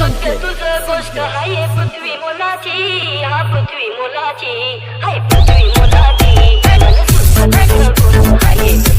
तुझं तुझं गोष्ट आहे पृथ्वी मुलाची हा पृथ्वी मुलाची हाय पृथ्वी मुलाची आहे पृथ्वी मुलाची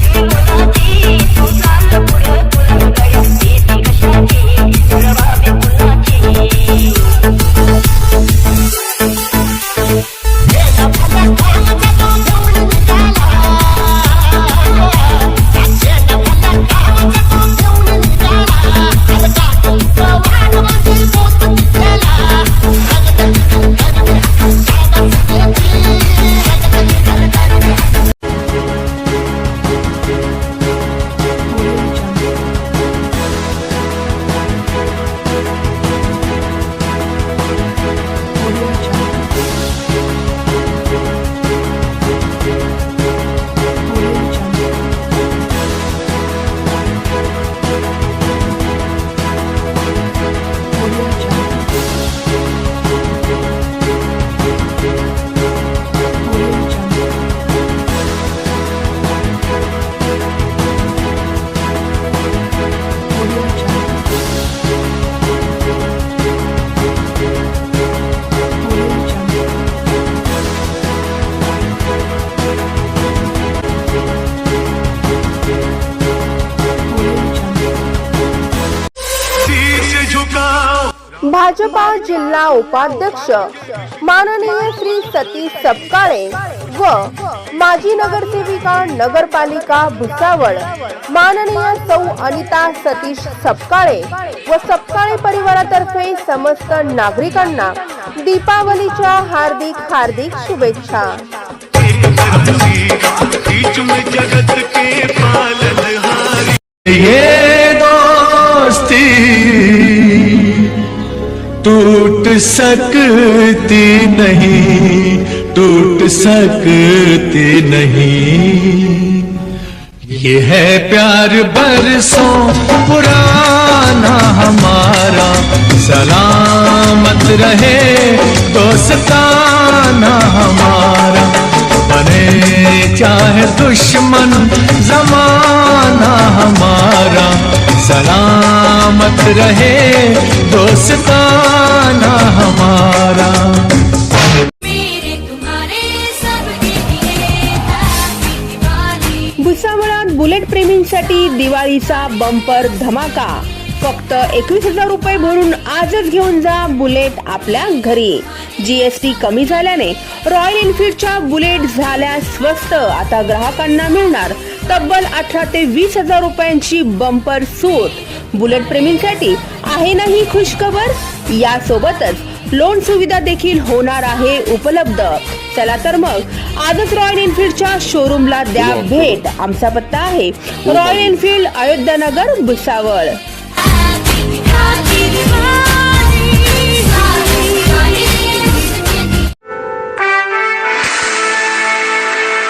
भाजपा जिल्हा उपाध्यक्ष माननीय श्री सतीश सपकाळे व माजी नगरसेविका नगरपालिका भुसावळ माननीय सौ अनिता सतीश सपकाळे व सपकाळे परिवारातर्फे समस्त नागरिकांना दीपावलीच्या हार्दिक हार्दिक शुभेच्छा. सकती नहीं, टूट सकती नहीं। ये है प्यार बरसों, पुराना हमारा। सलामत रहे, दोस्ताना हमारा। बने चाहे दुश्मन, जमाना हमारा। सलामत रहे दोस्ताना बाजारात बुलेट प्रेमींसाठी दिवाळीचा बंपर धमाका. फक्त एकवीस हजार रुपये भरून आजच घेऊन जा बुलेट आपल्या घरी. जीएसटी कमी झाल्याने रॉयल एनफिल्डच्या बुलेट झाल्या स्वस्त. आता ग्राहकांना मिळणार तब्बल अठरा ते वीस हजार रुपयांची बंपर सूट. बुलेट प्रेमींसाठी आहे ना ही खुशखबर? यासोबतच लोन सुविधा देखील होणार आहे उपलब्ध. चला तर मग आजच रॉयल एनफील्डच्या शोरूमला द्या भेट. आमचा पत्ता आहे रॉयल एनफील्ड अयोध्यानगर भुसावळ.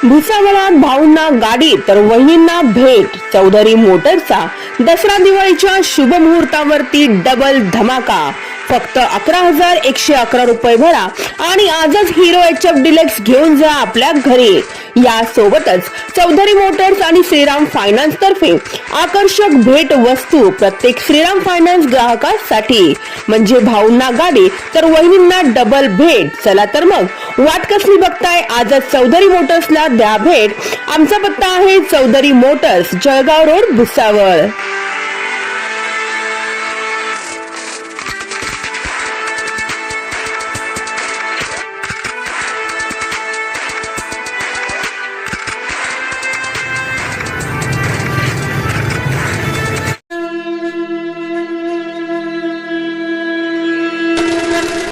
भुसावळात भाऊंना गाडी तर वहिनींना भेट. चौधरी मोटरचा दसरा दिवाळीच्या शुभ मुहूर्तावरती डबल धमाका. फक्त अकरा हजार एकशे अकरा रुपये भरा आणि आजच हिरो एच एफ डिलेक्स घेऊन जा आपल्या घरी. या सोबतच चौधरी मोटर्स आणि श्रीराम फायनान्स तर्फे आकर्षक भेट वस्तू प्रत्येक श्रीराम फायनान्स ग्राहकासाठी. म्हणजे भाऊंना गाडी तर वहिनींना डबल भेट. चला तर मग वाट कसली बघताय? आजच चौधरी मोटर्सला द्या भेट. आमचा पत्ता आहे Chaudhari motors Jalgaon road Bhusawal.